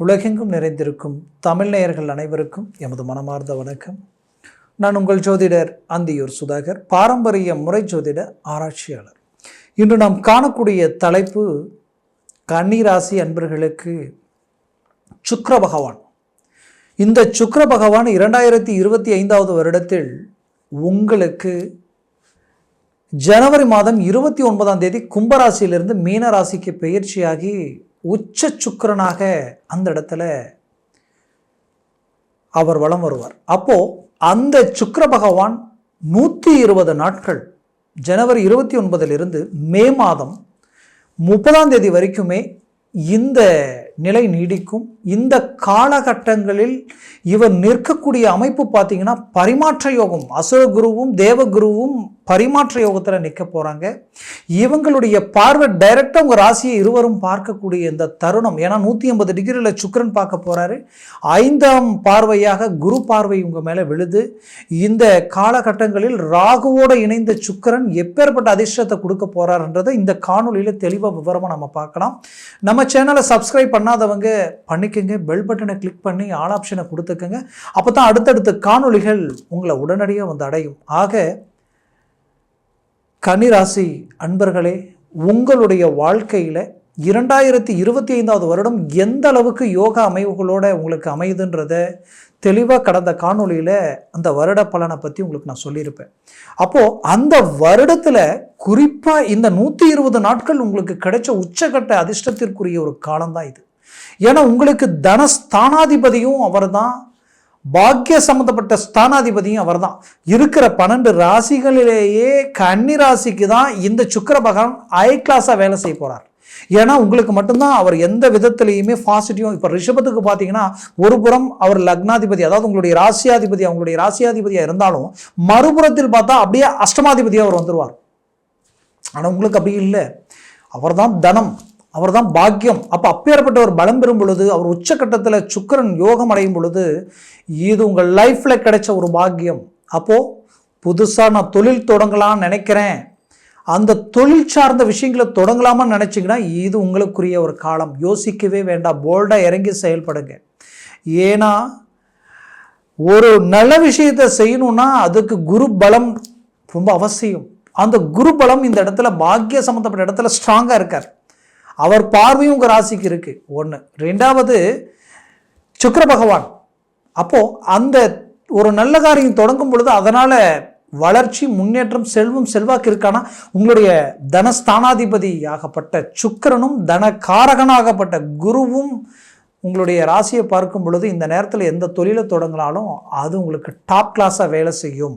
உலகெங்கும் நிறைந்திருக்கும் தமிழ் நேயர்கள் அனைவருக்கும் எமது மனமார்ந்த வணக்கம். நான் உங்கள் ஜோதிடர் அந்தியூர் சுதாகர் பாரம்பரிய முறை ஜோதிட ஆராய்ச்சியாளர். இன்று நாம் காணக்கூடிய தலைப்பு கன்னிராசி அன்பர்களுக்கு சுக்கர பகவான். இந்த சுக்கர பகவான் இரண்டாயிரத்தி இருபத்தி ஐந்தாவது வருடத்தில் உங்களுக்கு ஜனவரி மாதம் இருபத்தி ஒன்பதாம் தேதி கும்பராசியிலிருந்து மீனராசிக்கு பெயர்ச்சியாகி பயிற்சியாகி உச்ச சுக்கிரனாக அந்த இடத்துல அவர் வலம் வருவார். அப்போ அந்த சுக்கர பகவான் நூற்றி இருபது நாட்கள் ஜனவரி இருபத்தி ஒன்பதிலிருந்து மே மாதம் முப்பதாம் தேதி வரைக்குமே இந்த நிலை நீடிக்கும். இந்த காலகட்டங்களில் இவர் நிற்கக்கூடிய அமைப்பு பார்த்தீங்கன்னா பரிமாற்ற யோகம். அசுரகுருவும் தேவகுருவும் பரிமாற்ற யோகத்தில் நிற்க போகிறாங்க இவங்களுடைய பார்வை டைரெக்டாக உங்கள் ராசியை இருவரும் பார்க்கக்கூடிய இந்த தருணம். ஏன்னா நூற்றி ஐம்பது டிகிரியில் சுக்கரன் பார்க்க போகிறாரு ஐந்தாம் பார்வையாக குரு பார்வை உங்கள் மேலே விழுது. இந்த காலகட்டங்களில் ராகுவோடு இணைந்த சுக்கிரன் எப்பேற்பட்ட அதிர்ஷ்டத்தை கொடுக்க போகிறாருன்றதை இந்த காணொலியில் தெளிவாக விவரமாக நம்ம பார்க்கலாம். நம்ம சேனலை சப்ஸ்கிரைப் பண்ணாதவங்க பண்ணிக்கோங்க பெல் பட்டனை கிளிக் பண்ணி ஆல் ஆப்ஷனை கொடுத்துக்கோங்க. அப்போ தான் அடுத்தடுத்த காணொளிகள் உங்களை உடனடியாக வந்து அடையும். ஆக கன்னிராசி அன்பர்களே உங்களுடைய வாழ்க்கையில் இரண்டாயிரத்தி இருபத்தி ஐந்தாவது வருடம் எந்த அளவுக்கு யோகா அமைவுகளோட உங்களுக்கு அமையுதுன்றத தெளிவாக கடந்த காணொளியில் அந்த வருட பலனை பற்றி உங்களுக்கு நான் சொல்லியிருப்பேன். அப்போது அந்த வருடத்தில் குறிப்பாக இந்த நூற்றி இருபது நாட்கள் உங்களுக்கு கிடைச்ச உச்சகட்ட அதிர்ஷ்டத்திற்குரிய ஒரு காலம்தான் இது. ஏன்னா உங்களுக்கு தனஸ்தானாதிபதியும் அவர் தான் பாக்கிய சம்மந்தப்பட்ட ஸ்தானாதிபதியும் அவர் தான் இருக்கிற பன்னெண்டு ராசிகளிலேயே கன்னி ராசிக்கு தான் இந்த சுக்கர பகவான் ஐ கிளாஸாக வேலை செய்ய போகிறார் ஏன்னா உங்களுக்கு மட்டும்தான் அவர் எந்த விதத்திலையுமே பாசிட்டிவும் இப்போ ரிஷபத்துக்கு பார்த்தீங்கன்னா ஒரு புறம் அவர் லக்னாதிபதி அதாவது உங்களுடைய ராசியாதிபதி அவங்களுடைய ராசியாதிபதியாக இருந்தாலும் மறுபுறத்தில் பார்த்தா அப்படியே அஷ்டமாதிபதியாக அவர் வந்துடுவார் ஆனால் உங்களுக்கு அப்படி இல்லை. அவர்தான் தனம். அவர் தான் பாக்கியம். அப்போ அப்பேற்பட்ட ஒரு பலம் பெறும் பொழுது அவர் உச்சக்கட்டத்தில் சுக்கிரன் யோகம் அடையும் பொழுது இது உங்கள் லைஃப்பில் கிடைச்ச ஒரு பாக்கியம். அப்போது புதுசாக நான் தொழில் தொடங்கலாம்னு நினைக்கிறேன். அந்த தொழில் சார்ந்த விஷயங்களை தொடங்கலாமான்னு நினச்சிங்கன்னா இது உங்களுக்குரிய ஒரு காலம். யோசிக்கவே வேண்டாம். போல்டாக இறங்கி செயல்படுங்க. ஏன்னா ஒரு நல்ல விஷயத்தை செய்யணும்னா அதுக்கு குரு பலம் ரொம்ப அவசியம். அந்த குரு பலம் இந்த இடத்துல பாக்கிய சம்மந்தப்பட்ட இடத்துல ஸ்ட்ராங்காக இருக்கார். அவர் பார்வையும் உங்கள் ராசிக்கு இருக்குது ஒன்று ரெண்டாவது சுக்கர பகவான். அப்போது அந்த ஒரு நல்ல காரியம் தொடங்கும் பொழுது அதனால் வளர்ச்சி முன்னேற்றம் செல்வம் செல்வாக்கு இருக்கானா? உங்களுடைய தனஸ்தானாதிபதி ஆகப்பட்ட சுக்கிரனும் தனகாரகனாகப்பட்ட குருவும் உங்களுடைய ராசியை பார்க்கும் பொழுது இந்த நேரத்தில் எந்த தொழிலை தொடங்கினாலும் அது உங்களுக்கு டாப் கிளாஸாக வேலை செய்யும்.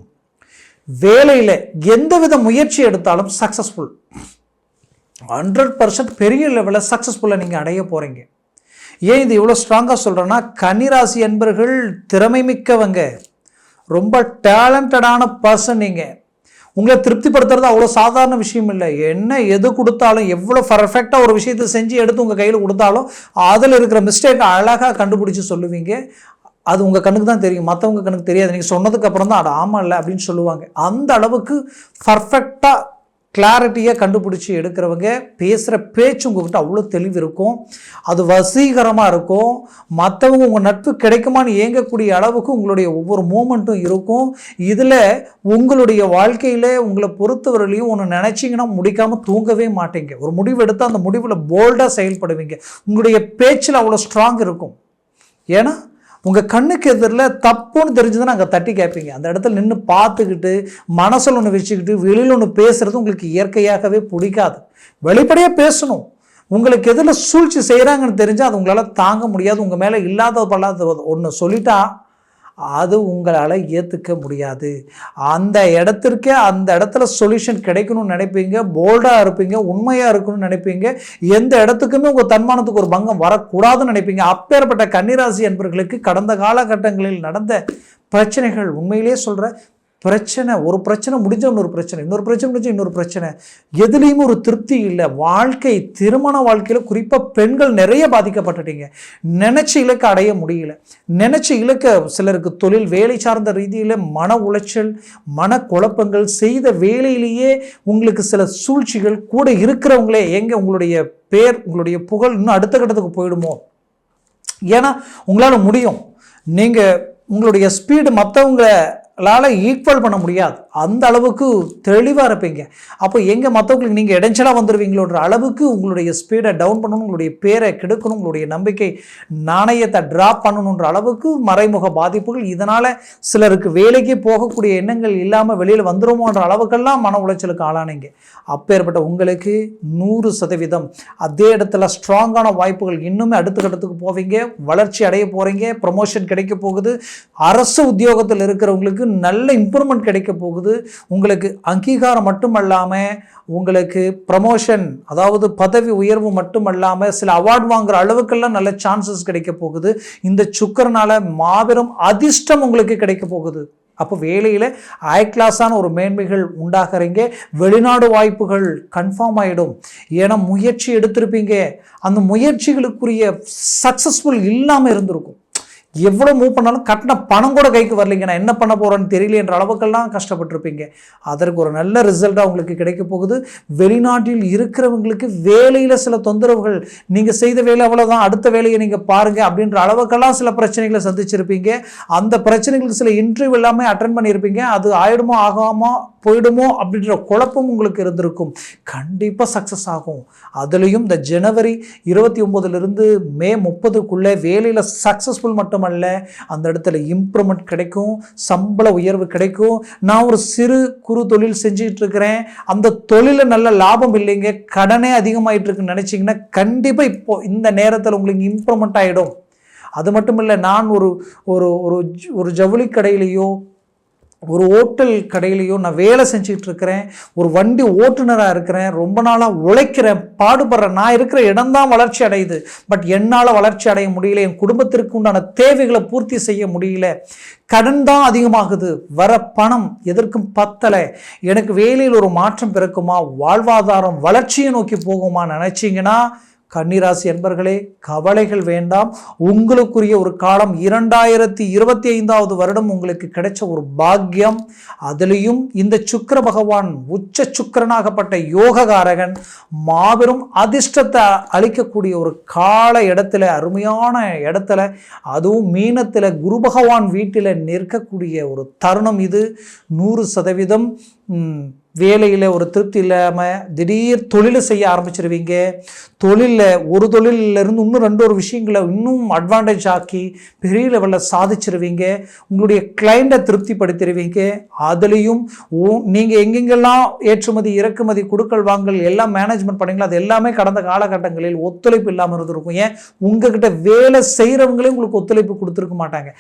வேலையில் எந்தவித முயற்சி எடுத்தாலும் சக்ஸஸ்ஃபுல் ஹண்ட்ரட் பர்சன்ட் பெரிய லெவலில் சக்ஸஸ்ஃபுல்லாக நீங்கள் அடைய போகிறீங்க ஏன் இது இவ்வளோ ஸ்ட்ராங்காக சொல்கிறேன்னா கன்னிராசி என்பர்கள் திறமை மிக்கவங்க. ரொம்ப டேலண்டடான பர்சன் நீங்கள் உங்களை திருப்திப்படுத்துறது அவ்வளோ சாதாரண விஷயம் இல்லை. என்ன எது கொடுத்தாலும் எவ்வளோ பர்ஃபெக்டாக ஒரு விஷயத்தை செஞ்சு எடுத்து உங்கள் கையில் கொடுத்தாலும் அதில் இருக்கிற மிஸ்டேக் அழகாக கண்டுபிடிச்சி சொல்லுவீங்க. அது உங்கள் கண்ணுக்கு தான் தெரியும். மற்றவங்க கண்ணுக்கு தெரியாது. நீங்கள் சொன்னதுக்கு அப்புறம் தான் அது ஆமாம் இல்லை அப்படின்னு சொல்லுவாங்க. அந்த அளவுக்கு பர்ஃபெக்டாக கிளாரிட்டியாக கண்டுபிடிச்சி எடுக்கிறவங்க பேசுகிற பேச்சு உங்கள்கிட்ட அவ்வளோ தெளிவு இருக்கும். அது வசீகரமாக இருக்கும். மற்றவங்க உங்கள் நட்பு கிடைக்குமான்னு ஏங்கக்கூடிய அளவுக்கு உங்களுடைய ஒவ்வொரு மூமெண்ட்டும் இருக்கும். இதில் உங்களுடைய வாழ்க்கையில் உங்களை பொறுத்தவரையிலையும் ஒன்று நினச்சிங்கன்னா முடிக்காமல் தூங்கவே மாட்டீங்க. ஒரு முடிவு எடுத்து அந்த முடிவில் போல்டாக செயல்படுவீங்க. உங்களுடைய பேச்சில் அவ்வளோ ஸ்ட்ராங் இருக்கும். ஏன்னா உங்கள் கண்ணுக்கு எதிரில் தப்புன்னு தெரிஞ்சதுன்னா அங்கே தட்டி கேட்பீங்க. அந்த இடத்துல நின்று பார்த்துக்கிட்டு மனசில் ஒன்று வச்சுக்கிட்டு வெளியில் ஒன்று பேசுகிறது உங்களுக்கு இயற்கையாகவே பிடிக்காது. வெளிப்படையாக பேசணும். உங்களுக்கு எதில் சூழ்ச்சி செய்கிறாங்கன்னு தெரிஞ்சால் அது உங்களால் தாங்க முடியாது. உங்கள் மேலே இல்லாத பல்லாத ஒன்று சொல்லிட்டா அது உங்களால் ஏற்றுக்க முடியாது. அந்த இடத்திற்கே அந்த இடத்துல சொல்யூஷன் கிடைக்கணும்னு நினைப்பீங்க போல்டாக இருப்பீங்க உண்மையாக இருக்கணும்னு நினைப்பீங்க எந்த இடத்துக்குமே உங்கள் தன்மானத்துக்கு ஒரு பங்கம் வரக்கூடாதுன்னு நினைப்பீங்க. அப்பேற்பட்ட கன்னிராசி என்பர்களுக்கு கடந்த காலகட்டங்களில் நடந்த பிரச்சனைகள் உண்மையிலேயே சொல்கிற பிரச்சனை ஒரு பிரச்சனை முடிஞ்ச இன்னொரு பிரச்சனை இன்னொரு பிரச்சனை முடிஞ்ச இன்னொரு பிரச்சனை. எதுலேயுமே ஒரு திருப்தி இல்லை. வாழ்க்கை திருமண வாழ்க்கையில் குறிப்பாக பெண்கள் நிறைய பாதிக்கப்பட்டுட்டீங்க. நினச்ச இலக்கை அடைய முடியல. நினச்ச இலக்கை சிலருக்கு தொழில் வேலை சார்ந்த ரீதியில் மன உளைச்சல் மன குழப்பங்கள் செய்த வேலையிலேயே உங்களுக்கு சில சூழ்ச்சிகள் கூட இருக்கிறவங்களே எங்கே உங்களுடைய பேர் உங்களுடைய புகழ் இன்னும் அடுத்த கட்டத்துக்கு போயிடுமோ? ஏன்னா உங்களால் முடியும். நீங்கள் உங்களுடைய ஸ்பீடு மற்றவங்களை உங்களால் ஈக்குவல் பண்ண முடியாது. அந்த அளவுக்கு தெளிவாக இருப்பீங்க. அப்போ எங்கே மற்றவங்களுக்கு நீங்கள் இடைஞ்சலாக வந்துடுவீங்களோன்ற அளவுக்கு உங்களுடைய ஸ்பீடை டவுன் பண்ணணும் உங்களுடைய பேரை கெடுக்கணும் உங்களுடைய நம்பிக்கை நாணயத்தை ட்ராப் பண்ணணுன்ற அளவுக்கு மறைமுக பாதிப்புகள். இதனால் சிலருக்கு வேலைக்கு போகக்கூடிய எண்ணங்கள் இல்லாமல் வெளியில் வந்துடுமோன்ற அளவுக்கெல்லாம் மன உளைச்சலுக்கு ஆளானீங்க. அப்பேற்பட்ட உங்களுக்கு நூறு சதவீதம் அதே இடத்துல ஸ்ட்ராங்கான வாய்ப்புகள் இன்னுமே அடுத்த கட்டத்துக்கு போவீங்க. வளர்ச்சி அடைய போகிறீங்க ப்ரமோஷன் கிடைக்க போகுது. அரசு உத்தியோகத்தில் இருக்கிறவங்களுக்கு நல்ல இம்ப்ரூவ்மெண்ட் கிடைக்க போகுது. உங்களுக்கு அங்கீகாரம் மட்டுமல்லாமல் உங்களுக்கு ப்ரமோஷன் அதாவது பதவி உயர்வு மட்டுமல்லாமல் சில அவார்ட் வாங்குற அளவுக்கெல்லாம் நல்ல சான்சஸ் கிடைக்க போகுது. இந்த சுக்கரனால் மாபெரும் அதிர்ஷ்டம் உங்களுக்கு கிடைக்க போகுது. அப்போ வேலையில் ஹை கிளாஸான ஒரு மேன்மைகள் உண்டாகிறீங்க. வெளிநாடு வாய்ப்புகள் கன்ஃபார்ம் ஆகிடும் ஏன்னா முயற்சி எடுத்திருப்பீங்க. அந்த முயற்சிகளுக்குரிய சக்ஸஸ்ஃபுல் இல்லாமல் இருந்திருக்கும். எவ்வளோ மூவ் பண்ணாலும் கட்டின பணம் கூட கைக்கு வரலைங்க. நான் என்ன பண்ண போகிறேன்னு தெரியல என்ற அளவுக்கெல்லாம் கஷ்டப்பட்டிருப்பீங்க. அதற்கு ஒரு நல்ல ரிசல்ட்டாக உங்களுக்கு கிடைக்க போகுது. வெளிநாட்டில் இருக்கிறவங்களுக்கு வேலையில் சில தொந்தரவுகள் நீங்கள் செய்த வேலை அவ்வளோதான் அடுத்த வேலையை நீங்கள் பாருங்கள் அப்படின்ற அளவுக்கெல்லாம் சில பிரச்சனைகளை சந்திச்சிருப்பீங்க. அந்த பிரச்சனைகளுக்கு சில இன்டர்வியூ எல்லாமே அட்டன் பண்ணியிருப்பீங்க அது ஆயிடுமோ ஆகாமோ போயிடுமோ அப்படின்ற குழப்பம் உங்களுக்கு இருந்திருக்கும். கண்டிப்பாக சக்ஸஸ் ஆகும். அதுலேயும் இந்த ஜனவரி இருபத்தி ஒம்போதுலேருந்து மே முப்பதுக்குள்ளே வேலையில் சக்ஸஸ்ஃபுல் மட்டுமல்ல அந்த இடத்துல இம்ப்ரூவ்மெண்ட் கிடைக்கும் சம்பள உயர்வு கிடைக்கும். நான் ஒரு சிறு குறு தொழில் செஞ்சுக்கிட்டு இருக்கிறேன். அந்த தொழிலில் நல்ல லாபம் இல்லைங்க. கடனே அதிகமாயிட்டிருக்குன்னு நினச்சிங்கன்னா கண்டிப்பாக இப்போ இந்த நேரத்தில் உங்களுக்கு இம்ப்ரூவ்மெண்ட் ஆகிடும் அது மட்டும் இல்லை நான் ஒரு ஒரு ஒரு ஒரு ஜவுளி கடையிலையோ ஒரு ஹோட்டல் கடையிலையோ நான் வேலை செஞ்சுக்கிட்டு இருக்கிறேன் ஒரு வண்டி ஓட்டுநராக இருக்கிறேன் ரொம்ப நாளாக உழைக்கிறேன் பாடுபடுறேன் நான் இருக்கிற இடம்தான் வளர்ச்சி அடையுது. பட் என்னால் வளர்ச்சி அடைய முடியல என் குடும்பத்திற்கு உண்டான தேவைகளை பூர்த்தி செய்ய முடியல. கடன் தான் அதிகமாகுது. வர பணம் எதற்கும் பத்தலை. எனக்கு வேலையில் ஒரு மாற்றம் பிறக்குமா? வாழ்வாதாரம் வளர்ச்சியை நோக்கி போகுமா நினச்சிங்கன்னா கன்னிராசி என்பர்களே கவலைகள் வேண்டாம். உங்களுக்குரிய ஒரு காலம் இரண்டாயிரத்தி இருபத்தி ஐந்தாவது வருடம் உங்களுக்கு கிடைச்ச ஒரு பாக்கியம். அதுலேயும் இந்த சுக்கர பகவான் உச்ச சுக்கிரனாகப்பட்ட யோககாரகன் மாபெரும் அதிர்ஷ்டத்தை அளிக்கக்கூடிய ஒரு கால இடத்துல அருமையான இடத்துல அதுவும் மீனத்தில் குரு பகவான் வீட்டில் நிற்கக்கூடிய ஒரு தருணம் இது. நூறு சதவீதம் வேலையில் ஒரு திருப்தி இல்லாமல் திடீர் தொழிலை செய்ய ஆரம்பிச்சிருவீங்க. தொழிலில் ஒரு தொழிலில் இருந்து இன்னும் ரெண்டு ஒரு விஷயங்களை இன்னும் அட்வான்டேஜ் ஆக்கி பெரிய லெவலில் சாதிச்சிருவீங்க. உங்களுடைய கிளைண்ட்டை திருப்திப்படுத்திடுவீங்க அதுலேயும் நீங்கள் எங்கெங்கெல்லாம் ஏற்றுமதி இறக்குமதி கொடுக்கல் வாங்கல் எல்லாம் மேனேஜ்மெண்ட் பண்ணீங்களோ அது எல்லாமே கடந்த காலகட்டங்களில் ஒத்துழைப்பு இல்லாமல் இருந்திருக்கும். ஏன்? உங்ககிட்ட வேலை செய்கிறவங்களே உங்களுக்கு ஒத்துழைப்பு கொடுத்துருக்க மாட்டாங்க.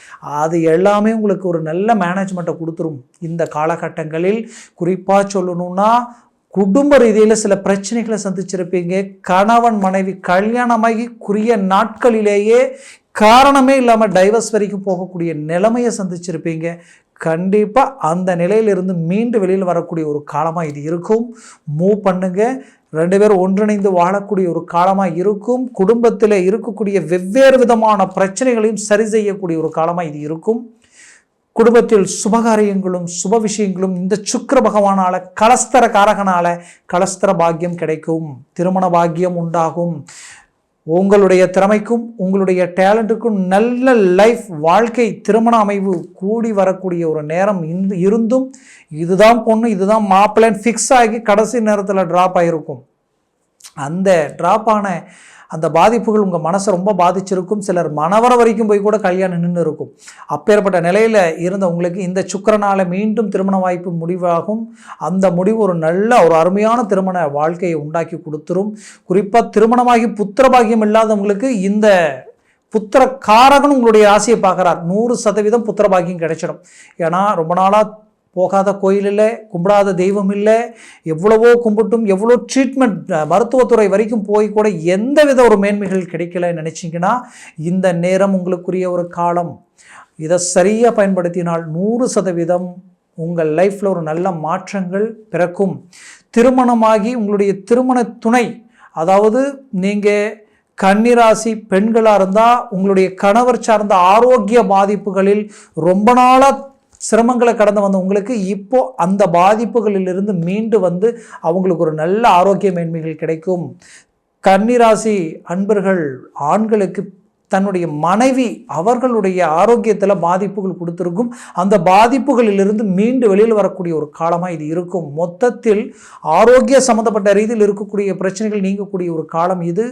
அது எல்லாமே உங்களுக்கு ஒரு நல்ல மேனேஜ்மெண்ட்டை கொடுத்துரும். இந்த காலகட்டங்களில் குறிப்பாக சொல்லணும்னா குடும்ப ரீதியில் சில பிரச்சனைகளை சந்திச்சிருப்பீங்க. கணவன் மனைவி கல்யாணமாகி குறிய நாட்களிலேயே காரணமே இல்லாமல் டைவர்ஸ் வரைக்கும் போகக்கூடிய நிலைமையை சந்திச்சிருப்பீங்க. கண்டிப்பாக அந்த நிலையிலிருந்து மீண்டு வெளியில் வரக்கூடிய ஒரு காலமாக இது இருக்கும். மூவ் பண்ணுங்க. ரெண்டு பேரும் ஒன்றிணைந்து வாழக்கூடிய ஒரு காலமாக இருக்கும். குடும்பத்தில் இருக்கக்கூடிய வெவ்வேறு விதமான பிரச்சனைகளையும் சரி செய்யக்கூடிய ஒரு காலமாக இது இருக்கும். குடும்பத்தில் சுபகாரியங்களும் சுப விஷயங்களும் இந்த சுக்கர பகவானால கலஸ்தர காரகனால கலஸ்தர பாக்கியம் கிடைக்கும் திருமண பாக்கியம் உண்டாகும். உங்களுடைய திறமைக்கும் உங்களுடைய டேலண்ட்டுக்கும் நல்ல லைஃப் வாழ்க்கை திருமண அமைவு கூடி வரக்கூடிய ஒரு நேரம் இருந்தும் இதுதான் பொண்ணு இதுதான் மாப்பிள்ளைன்னு ஃபிக்ஸ் ஆகி கடைசி நேரத்தில் ட்ராப் ஆகிருக்கும் அந்த ட்ராப் ஆன அந்த பாதிப்புகள் உங்கள் மனசை ரொம்ப பாதிச்சிருக்கும். சிலர் மனவர வரைக்கும் போய் கூட கல்யாணம் நின்று இருக்கும் அப்பேற்பட்ட நிலையில் இருந்த உங்களுக்கு இந்த சுக்கிரனால மீண்டும் திருமண வாய்ப்பு முடிவாகும். அந்த முடிவு ஒரு நல்ல ஒரு அருமையான திருமண வாழ்க்கையை உண்டாக்கி கொடுத்துரும். குறிப்பாக திருமணமாகி புத்திரபாகியம் இல்லாதவங்களுக்கு இந்த புத்திர காரகன் உங்களுடைய ஆசையை பார்க்குறார். நூறு சதவீதம் புத்திரபாகியம் கிடைச்சிடும். ஏன்னா ரொம்ப நாளாக போகாத கோயில் இல்லை கும்பிடாத தெய்வம் இல்லை எவ்வளவோ கும்பிட்டும் எவ்வளோ ட்ரீட்மெண்ட் மருத்துவத்துறை வரைக்கும் போய் கூட எந்த வித ஒரு மேன்மைகள் கிடைக்கல நினச்சிங்கன்னா இந்த நேரம் உங்களுக்குரிய ஒரு காலம். இதை சரியாக பயன்படுத்தினால் நூறு சதவீதம் உங்கள் லைஃப்பில் ஒரு நல்ல மாற்றங்கள் பிறக்கும். திருமணமாகி உங்களுடைய திருமண துணை அதாவது நீங்கள் கன்னிராசி பெண்களாக இருந்தால் உங்களுடைய கணவர் சார்ந்த ஆரோக்கிய பாதிப்புகளில் ரொம்ப நாளாக சிரமங்களை கடந்து வந்த உங்களுக்கு இப்போ அந்த பாதிப்புகளிலிருந்து மீண்டு வந்து அவங்களுக்கு ஒரு நல்ல ஆரோக்கிய மேன்மைகள் கிடைக்கும். கன்னிராசி அன்பர்கள் ஆண்களுக்கு தன்னுடைய மனைவி அவர்களுடைய ஆரோக்கியத்தில் பாதிப்புகள் கொடுத்துருக்கும். அந்த பாதிப்புகளிலிருந்து மீண்டு வெளியில் வரக்கூடிய ஒரு காலமாக இது இருக்கும். மொத்தத்தில் ஆரோக்கிய சம்மந்தப்பட்ட ரீதியில் இருக்கக்கூடிய பிரச்சனைகள் நீங்கக்கூடிய ஒரு காலம் இது.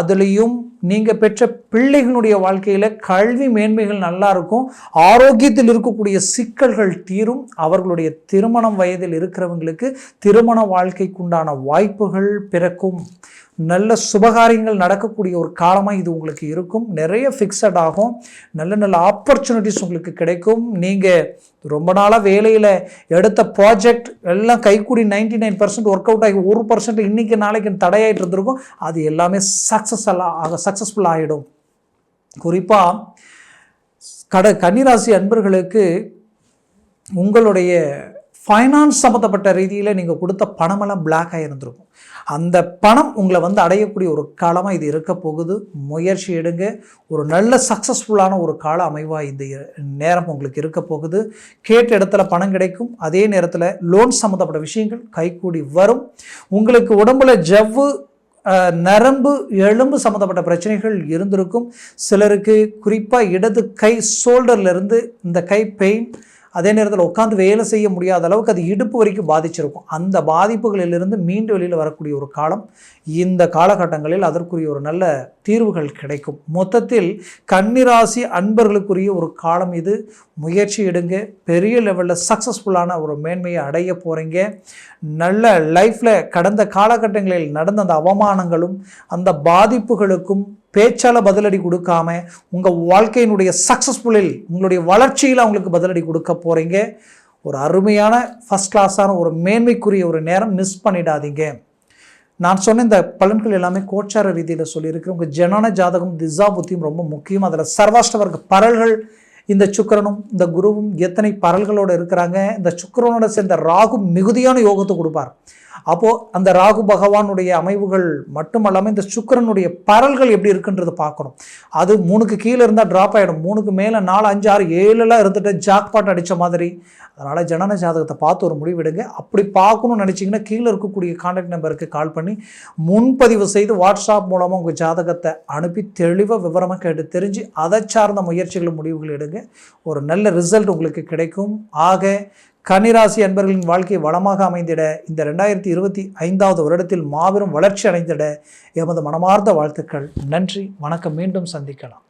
அதுலேயும் நீங்கள் பெற்ற பிள்ளைகளுடைய வாழ்க்கையில் கல்வி மேன்மைகள் நல்லா இருக்கும். ஆரோக்கியத்தில் இருக்கக்கூடிய சிக்கல்கள் தீரும். அவர்களுடைய திருமணம் வயதில் இருக்கிறவங்களுக்கு திருமண வாழ்க்கைக்குண்டான வாய்ப்புகள் பிறக்கும். நல்ல சுபகாரியங்கள் நடக்கக்கூடிய ஒரு காலமாக இது உங்களுக்கு இருக்கும். நிறைய ஃபிக்ஸட் ஆகும். நல்ல நல்ல ஆப்பர்ச்சுனிட்டிஸ் உங்களுக்கு கிடைக்கும். நீங்கள் ரொம்ப நாளாக வேலையில் எடுத்த ப்ராஜெக்ட் எல்லாம் கைக்கூடி ninety nine percent work out ஆகி ஒரு பர்சன்ட் இன்றைக்கி நாளைக்கு தடையாகிட்டு இருந்திருக்கும். அது எல்லாமே சக்ஸஸ் ஆக சக்ஸஸ்ஃபுல் ஆகிடும் குறிப்பாக கட கன்னிராசி அன்பர்களுக்கு உங்களுடைய ஃபைனான்ஸ் சம்மந்தப்பட்ட ரீதியில் நீங்கள் கொடுத்த பணமெல்லாம் பிளாக்காக இருந்திருக்கும். அந்த பணம் உங்களை வந்து அடையக்கூடிய ஒரு காலமாக இது இருக்க போகுது. முயற்சி எடுங்க. ஒரு நல்ல சக்ஸஸ்ஃபுல்லான ஒரு கால அமைவாக இந்த நேரம் உங்களுக்கு இருக்க போகுது. கேட்ட இடத்துல பணம் கிடைக்கும். அதே நேரத்தில் லோன் சம்மந்தப்பட்ட விஷயங்கள் கைகூடி வரும். உங்களுக்கு உடம்புல ஜவ்வு நரம்பு எலும்பு சம்மந்தப்பட்ட பிரச்சனைகள் இருந்திருக்கும். சிலருக்கு குறிப்பாக இடது கை ஷோல்டர்லேருந்து இந்த கை பெயின் அதே நேரத்தில் உட்காந்து வேலை செய்ய முடியாத அளவுக்கு அது இடுப்பு வரைக்கும் பாதிச்சிருக்கும். அந்த பாதிப்புகளிலிருந்து மீண்டு வெளியில் வரக்கூடிய ஒரு காலம் இந்த காலகட்டங்களில் அதற்குரிய ஒரு நல்ல தீர்வுகள் கிடைக்கும். மொத்தத்தில் கன்னிராசி அன்பர்களுக்குரிய ஒரு காலம் இது. முயற்சி எடுங்க. பெரிய லெவலில் சக்ஸஸ்ஃபுல்லான ஒரு மேன்மையை அடைய போகிறீங்க நல்ல லைஃப்பில் கடந்த காலகட்டங்களில் நடந்த அந்த அவமானங்களும் அந்த பாதிப்புகளுக்கும் பேச்சால் பதிலடி கொடுக்காம உங்கள் வாழ்க்கையினுடைய சக்ஸஸ்ஃபுல்லில் உங்களுடைய வளர்ச்சியில் அவங்களுக்கு பதிலடி கொடுக்க போகிறீங்க ஒரு அருமையான ஃபஸ்ட் கிளாஸான ஒரு மேன்மைக்குரிய ஒரு நேரம் மிஸ் பண்ணிடாதீங்க. நான் சொன்ன இந்த பலன்கள் எல்லாமே கோச்சார ரீதியில் சொல்லியிருக்கிறேன் உங்கள் ஜனன ஜாதகம் திசா புத்தியும் ரொம்ப முக்கியம். அதில் சர்வாஷ்டவர்க்க பரல்கள் இந்த சுக்கரனும் இந்த குருவும் எத்தனை பரல்களோடு இருக்கிறாங்க? இந்த சுக்கரனோட சேர்ந்த ராகு மிகுதியான யோகத்தை கொடுப்பார். அப்போது அந்த ராகு பகவானுடைய அமைவுகள் மட்டுமல்லாமல் இந்த சுக்கரனுடைய பரல்கள் எப்படி இருக்குன்றது பார்க்கணும். அது மூணுக்கு கீழே இருந்தால் ட்ராப் ஆகிடும் மூணுக்கு மேலே நாலு அஞ்சு ஆறு ஏழுலாம் இருந்துட்டு ஜாக்பாட் அடித்த மாதிரி. அதனால் ஜனன ஜாதகத்தை பார்த்து ஒரு முடிவெடுங்க அப்படி பார்க்கணும்னு நினச்சிங்கன்னா கீழே இருக்கக்கூடிய கான்டாக்ட் நம்பருக்கு கால் பண்ணி முன்பதிவு செய்து வாட்ஸ்அப் மூலமாக உங்கள் ஜாதகத்தை அனுப்பி தெளிவாக விவரமாக கேட்டு தெரிஞ்சு அதை சார்ந்த முயற்சிகள் முடிவுகள் எடுங்க. ஒரு நல்ல ரிசல்ட் உங்களுக்கு கிடைக்கும். ஆக கன்னிராசி அன்பர்களின் வாழ்க்கை வளமாக அமைந்திட இந்த ரெண்டாயிரத்தி இருபத்தி ஐந்தாவது வருடத்தில் மாபெரும் வளர்ச்சி அடைந்திட எமது மனமார்ந்த வாழ்த்துக்கள். நன்றி. வணக்கம். மீண்டும் சந்திக்கலாம்.